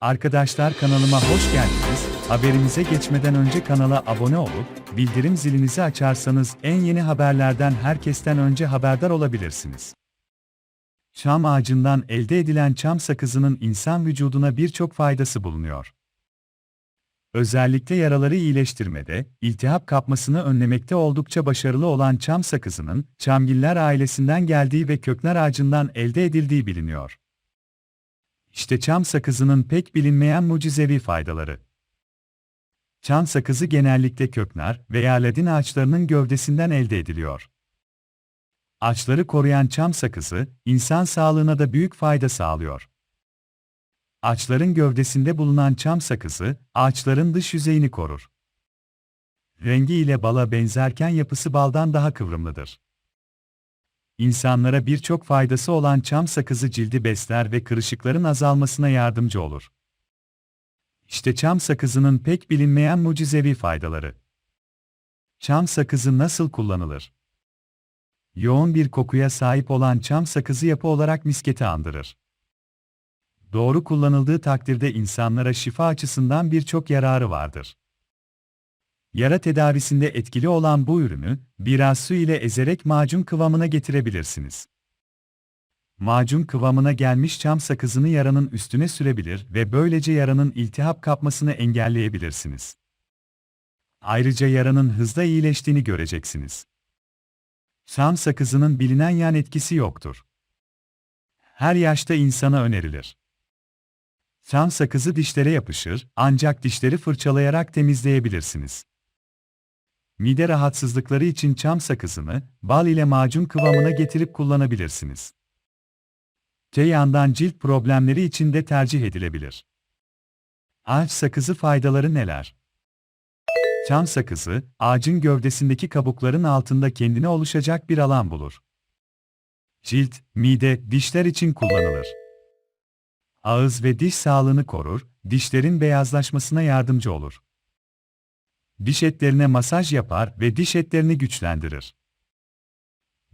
Arkadaşlar kanalıma hoş geldiniz. Haberimize geçmeden önce kanala abone olup bildirim zilinizi açarsanız en yeni haberlerden herkesten önce haberdar olabilirsiniz. Çam ağacından elde edilen çam sakızının insan vücuduna birçok faydası bulunuyor. Özellikle yaraları iyileştirmede, iltihap kapmasını önlemekte oldukça başarılı olan çam sakızının, çamgiller ailesinden geldiği ve köknar ağacından elde edildiği biliniyor. İşte çam sakızının pek bilinmeyen mucizevi faydaları. Çam sakızı genellikle köknar veya ladin ağaçlarının gövdesinden elde ediliyor. Ağaçları koruyan çam sakızı, insan sağlığına da büyük fayda sağlıyor. Ağaçların gövdesinde bulunan çam sakızı, ağaçların dış yüzeyini korur. Rengi ile bala benzerken yapısı baldan daha kıvrımlıdır. İnsanlara birçok faydası olan çam sakızı cildi besler ve kırışıkların azalmasına yardımcı olur. İşte çam sakızının pek bilinmeyen mucizevi faydaları. Çam sakızı nasıl kullanılır? Yoğun bir kokuya sahip olan çam sakızı yapı olarak misketi andırır. Doğru kullanıldığı takdirde insanlara şifa açısından birçok yararı vardır. Yara tedavisinde etkili olan bu ürünü, biraz su ile ezerek macun kıvamına getirebilirsiniz. Macun kıvamına gelmiş çam sakızını yaranın üstüne sürebilir ve böylece yaranın iltihap kapmasını engelleyebilirsiniz. Ayrıca yaranın hızla iyileştiğini göreceksiniz. Çam sakızının bilinen yan etkisi yoktur. Her yaşta insana önerilir. Çam sakızı dişlere yapışır, ancak dişleri fırçalayarak temizleyebilirsiniz. Mide rahatsızlıkları için çam sakızını, bal ile macun kıvamına getirip kullanabilirsiniz. Te yandan cilt problemleri için de tercih edilebilir. Ağaç sakızı faydaları neler? Çam sakızı, ağacın gövdesindeki kabukların altında kendine oluşacak bir alan bulur. Cilt, mide, dişler için kullanılır. Ağız ve diş sağlığını korur, dişlerin beyazlaşmasına yardımcı olur. Diş etlerine masaj yapar ve diş etlerini güçlendirir.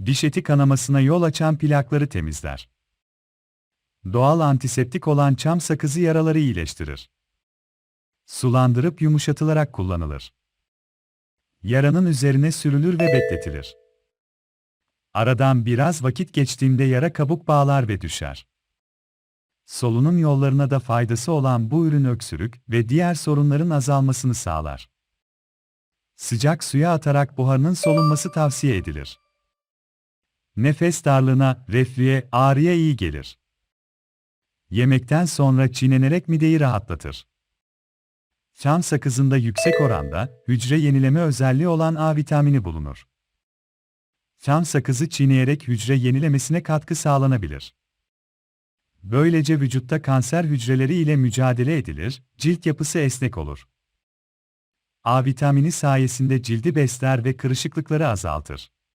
Diş eti kanamasına yol açan plakları temizler. Doğal antiseptik olan çam sakızı yaraları iyileştirir. Sulandırıp yumuşatılarak kullanılır. Yaranın üzerine sürülür ve bekletilir. Aradan biraz vakit geçtiğinde yara kabuk bağlar ve düşer. Solunum yollarına da faydası olan bu ürün öksürük ve diğer sorunların azalmasını sağlar. Sıcak suya atarak buharının solunması tavsiye edilir. Nefes darlığına, reflüye, ağrıya iyi gelir. Yemekten sonra çiğnenerek mideyi rahatlatır. Çam sakızında yüksek oranda hücre yenileme özelliği olan A vitamini bulunur. Çam sakızı çiğneyerek hücre yenilemesine katkı sağlanabilir. Böylece vücutta kanser hücreleri ile mücadele edilir, cilt yapısı esnek olur. A vitamini sayesinde cildi besler ve kırışıklıkları azaltır.